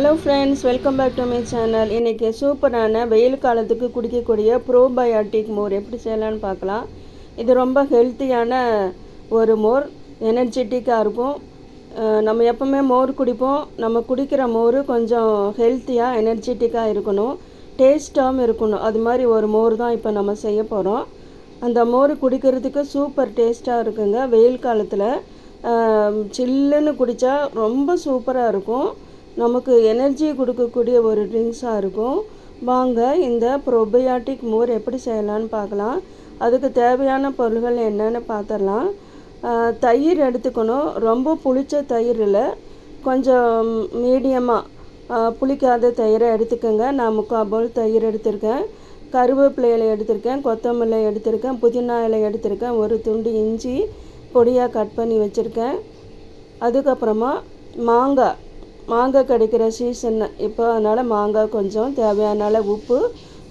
Hello friends welcome back to my channel இன்றைக்கி சூப்பரான வெயில் காலத்துக்கு குடிக்கக்கூடிய ப்ரோபயாட்டிக் மோர் எப்படி செய்யலான்னு பார்க்கலாம். இது ரொம்ப ஹெல்த்தியான ஒரு மோர் எனர்ஜெட்டிக்காக இருக்கும். நம்ம எப்போவுமே மோர் குடிப்போம். நம்ம குடிக்கிற மோர் கொஞ்சம் ஹெல்த்தியாக எனர்ஜெட்டிக்காக இருக்கணும். டேஸ்ட்டாகவும் இருக்கணும். அது மாதிரி ஒரு மோர் தான் இப்போ நம்ம செய்ய போகிறோம் அந்த மோர் குடிக்கிறதுக்கு சூப்பர் டேஸ்ட்டாக இருக்குங்க. வெயில் காலத்தில் சில்லுன்னு குடித்தா ரொம்ப சூப்பராக இருக்கும். நமக்கு எனர்ஜி கொடுக்கக்கூடிய ஒரு ட்ரிங்க்ஸாக இருக்கும். வாங்க இந்த ப்ரோபயாட்டிக் மோர் எப்படி செய்யலான்னு பார்க்கலாம். அதுக்கு தேவையான பொருள்கள் என்னென்னு பார்த்துடலாம். தயிர் எடுத்துக்கணும். ரொம்ப புளிச்ச தயிர் இல்லை. கொஞ்சம் மீடியமாக புளிக்காத தயிரை எடுத்துக்கோங்க. நான் முக்கால் போல் தயிர் எடுத்திருக்கேன். கருவேப்பிலை இலை எடுத்திருக்கேன். கொத்தமல்லி எடுத்திருக்கேன். புதினா இலை எடுத்திருக்கேன். ஒரு துண்டு இஞ்சி பொடியாக கட் பண்ணி வச்சுருக்கேன். அதுக்கப்புறமா மாங்காய். மாங்காய் கிடைக்கிற சீசன் இப்போ அதனால் மாங்காய் கொஞ்சம் தேவையான அளவு உப்பு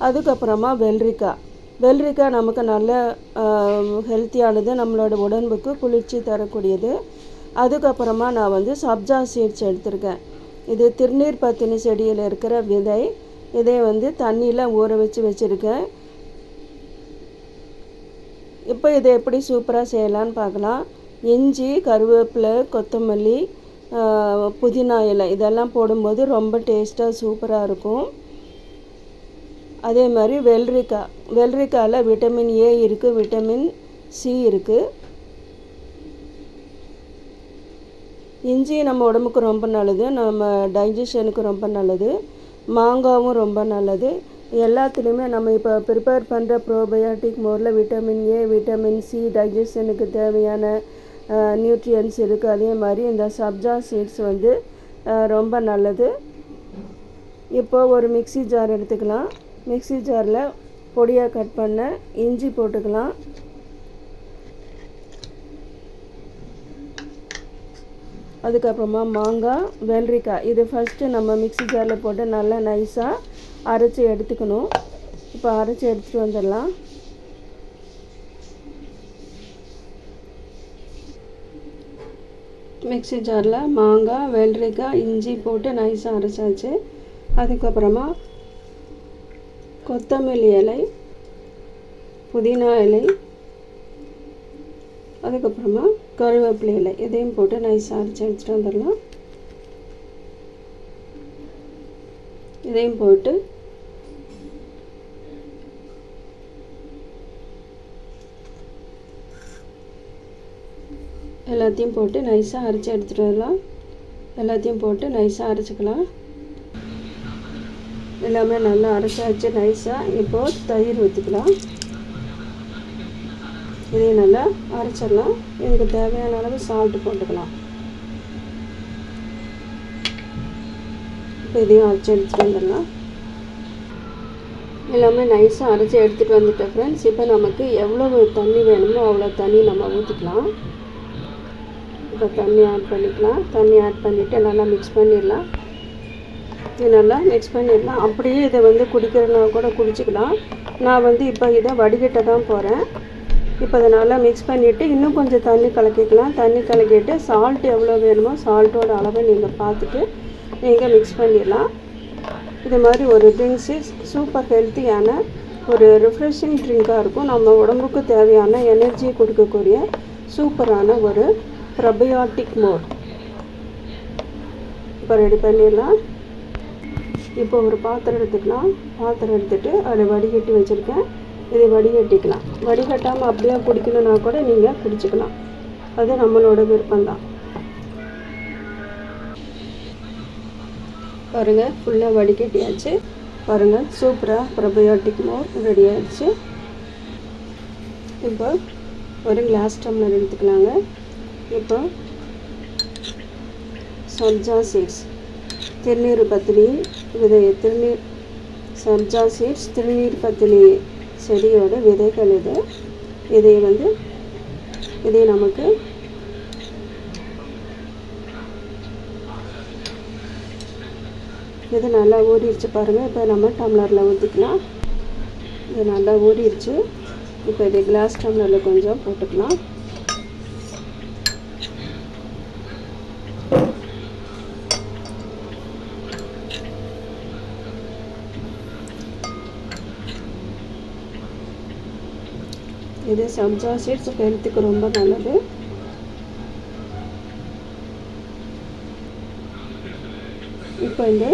அதுக்கப்புறமா வெள்ளரிக்காய். வெள்ளரிக்காய் நமக்கு நல்ல ஹெல்த்தியானது நம்மளோட உடம்புக்கு குளிர்ச்சி தரக்கூடியது. அதுக்கப்புறமா நான் வந்து சப்ஜா சீட்ஸ் எடுத்திருக்கேன். இது திருநீர் பத்தினி செடியில் இருக்கிற விதை. இதை வந்து தண்ணியில் ஊற வச்சு வச்சுருக்கேன். இப்போ இதை எப்படி சூப்பராக செய்யலான்னு பார்க்கலாம். இஞ்சி கருவேப்பிலை கொத்தமல்லி புதினா இலை இதெல்லாம் போடும்போது ரொம்ப டேஸ்ட்டாக சூப்பராக இருக்கும். அதே மாதிரி வெள்ளரிக்காய் வெள்ளரிக்காயில் விட்டமின் ஏ இருக்குது விட்டமின் சி இருக்குது இஞ்சி நம்ம உடம்புக்கு ரொம்ப நல்லது நம்ம டைஜஷனுக்கு ரொம்ப நல்லது மாங்காவும் ரொம்ப நல்லது. எல்லாத்துலேயுமே நம்ம இப்போ ப்ரிப்பேர் பண்ணுற ப்ரோபயோட்டிக் மோரில் விட்டமின் ஏ விட்டமின் சி டைஜஷனுக்கு தேவையான நியூட்ரியன்ஸ் இருக்குது அதே மாதிரி இந்த சப்ஜா சீட்ஸ் வந்து ரொம்ப நல்லது. இப்போ ஒரு மிக்ஸி ஜார் எடுத்துக்கலாம். மிக்ஸி ஜாரில் பொடியாக கட் பண்ண இஞ்சி போட்டுக்கலாம். அதுக்கப்புறமா மாங்காய் வெள்ளரிக்காய். இது ஃபஸ்ட்டு நம்ம மிக்ஸி ஜாரில் போட்டு நல்லா நைஸாக அரைச்சி எடுத்துக்கணும். இப்போ அரைச்சி எடுத்துகிட்டு வந்துடலாம். மிக்ஸி ஜாரில் மாங்காய் வெள்ளரிக்காய் இஞ்சி போட்டு நைஸாக அரைச்சாச்சு. அதுக்கப்புறமா கொத்தமல்லி இலை புதினா இலை அதுக்கப்புறமா கருவேப்பிலை இலை இதையும் போட்டு நைஸாக அரைச்சி எடுத்துகிட்டு வந்துடலாம். இதையும் போட்டு எல்லாத்தையும் போட்டு நைஸாக அரைச்சி எடுத்துகிட்டு வரலாம். எல்லாத்தையும் போட்டு நைஸாக அரைச்சிக்கலாம். எல்லாமே நல்லா அரைச்சாச்சு நைஸாக இப்போது தயிர் ஊற்றிக்கலாம் இதையும் நல்லா அரைச்சிடலாம். இதுக்கு தேவையான அளவு சால்ட்டு போட்டுக்கலாம். இப்போ இதையும் அரைச்சி எடுத்துகிட்டு வந்துடலாம். எல்லாமே நைஸாக அரைச்சி எடுத்துகிட்டு வந்துட்டேன் ஃப்ரெண்ட்ஸ் இப்போ நமக்கு எவ்வளவு தண்ணி வேணுமோ அவ்வளோ தண்ணி நம்ம ஊற்றிக்கலாம் இப்போ தண்ணி ஆட் பண்ணிக்கலாம். தண்ணி ஆட் பண்ணிவிட்டு நல்லா மிக்ஸ் பண்ணிடலாம். இது நல்லா மிக்ஸ் பண்ணிடலாம். அப்படியே இதை வந்து குடிக்கிறனா கூட குடிச்சிக்கலாம். நான் வந்து இப்போ இதை வடிகட்ட தான் போகிறேன் இப்போ அதை நல்லா மிக்ஸ் பண்ணிவிட்டு இன்னும் கொஞ்சம் தண்ணி கலக்கிக்கலாம். தண்ணி கலக்கிட்டு சால்ட் எவ்வளோ வேணுமோ சால்ட்டோட அளவை நீங்கள் பார்த்துட்டு நீங்கள் மிக்ஸ் பண்ணிடலாம். இது மாதிரி ஒரு ட்ரிங்க்ஸு சூப்பர் ஹெல்த்தியான ஒரு ரிஃப்ரெஷிங் ட்ரிங்காக இருக்கும். நம்ம உடம்புக்கு தேவையான எனர்ஜியை கொடுக்கக்கூடிய சூப்பரான ஒரு ப்ரபயோட்டிக் மோர் இப்போ ரெடி பண்ணிடலாம். இப்போ ஒரு பாத்திரம் எடுத்துக்கலாம். பாத்திரம் எடுத்துகிட்டு அதை வடிகட்டி வச்சுருக்கேன். இதை வடிகட்டிக்கலாம். வடிகட்டாமல் அப்படியே குடிக்கணுன்னா கூட நீங்கள் குடிச்சிக்கலாம் அது நம்மளோட விருப்பம்தான். பாருங்கள் ஃபுல்லாக வடிகட்டியாச்சு. பாருங்கள் சூப்பராக ப்ரபயோட்டிக் மோர் ரெடி ஆயிடுச்சு. இப்போ ஒரு கிளாஸ் டம்ளர் எடுத்துக்கலாங்க. இப்போ சப்ஜா சீட்ஸ் திருநீர் பத்தினி விதை திருநீர் சப்ஜா சீட்ஸ் திருநீர் பத்தினி செடியோட விதைகள் இது. இதை வந்து இதை நமக்கு இது நல்லா ஊறிடுச்சு பாருங்கள் இப்போ நம்ம டம்ளரில் ஊற்றிக்கலாம் இது நல்லா ஊறிடுச்சு. இப்போ இது கிளாஸ் டம்ளரில் கொஞ்சம் போட்டுக்கலாம். இது சப்ஜா சீட்ஸ் ஹெல்த்துக்கு ரொம்ப நல்லது. இப்போ இந்த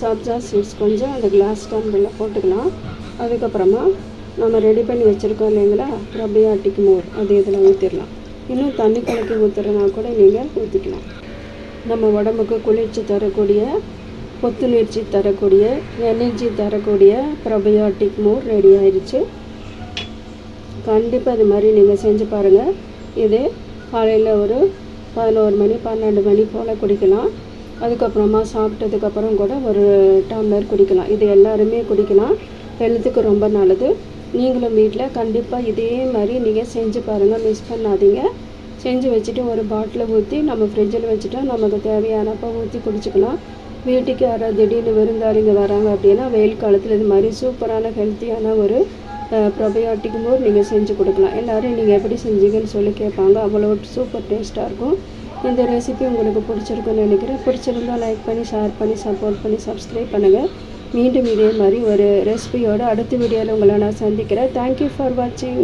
சப்ஜா சீட்ஸ் கொஞ்சம் அந்த கிளாஸ் டம்ளரில் போட்டுக்கலாம். அதுக்கப்புறமா நம்ம ரெடி பண்ணி வச்சுருக்கோம் இல்லைங்களா? ப்ரொபியாட்டிக் மோர். அது இதில் ஊற்றிடலாம் இன்னும் தண்ணி கலக்கி ஊற்றுறனா கூட நீங்கள் ஊற்றிக்கலாம் நம்ம உடம்புக்கு குளிர்ச்சி தரக்கூடிய புத்துணர்ச்சி தரக்கூடிய எனர்ஜி தரக்கூடிய ப்ரபயாட்டிக் மோர் ரெடி ஆயிடுச்சு கண்டிப்பாக இது மாதிரி நீங்கள் செஞ்சு பாருங்கள் இது காலையில் ஒரு பதினோரு மணி பன்னெண்டு மணி போல் குடிக்கலாம். அதுக்கப்புறமா சாப்பிட்டதுக்கப்புறம் கூட ஒரு டம்ளர் குடிக்கலாம். இது எல்லாருமே குடிக்கலாம். ஹெல்த்துக்கு ரொம்ப நல்லது. நீங்களும் வீட்டில் கண்டிப்பாக இதே மாதிரி நீங்கள் செஞ்சு பாருங்கள் மிஸ் பண்ணாதீங்க. செஞ்சு வச்சுட்டு ஒரு பாட்டில் ஊற்றி நம்ம ஃப்ரிட்ஜில் வச்சுட்டா நமக்கு தேவையானப்போ ஊற்றி குடிச்சிக்கலாம். வீட்டுக்கு யாராவது திடீர்னு விருந்தாளிங்க வராங்க அப்படின்னா வெயில் காலத்தில் இது மாதிரி சூப்பரான ஹெல்த்தியான ஒரு ப்ரொபயோட்டிக் மோர் நீங்கள் செஞ்சு கொடுக்கலாம். எல்லோரும் நீங்கள் எப்படி செஞ்சீங்கன்னு சொல்லி கேட்பாங்க. அவ்வளோ சூப்பர் டேஸ்ட்டாக இருக்கும். இந்த ரெசிபி உங்களுக்கு பிடிச்சிருக்குன்னு நினைக்கிறேன். பிடிச்சிருந்தால் லைக் பண்ணி ஷேர் பண்ணி சப்போர்ட் பண்ணி சப்ஸ்கிரைப் பண்ணுங்கள் மீண்டும் இதே மாதிரி ஒரு ரெசிபியோடு அடுத்த வீடியோவில் உங்களை நான் சந்திக்கிறேன். தேங்க்யூ ஃபார் வாட்சிங்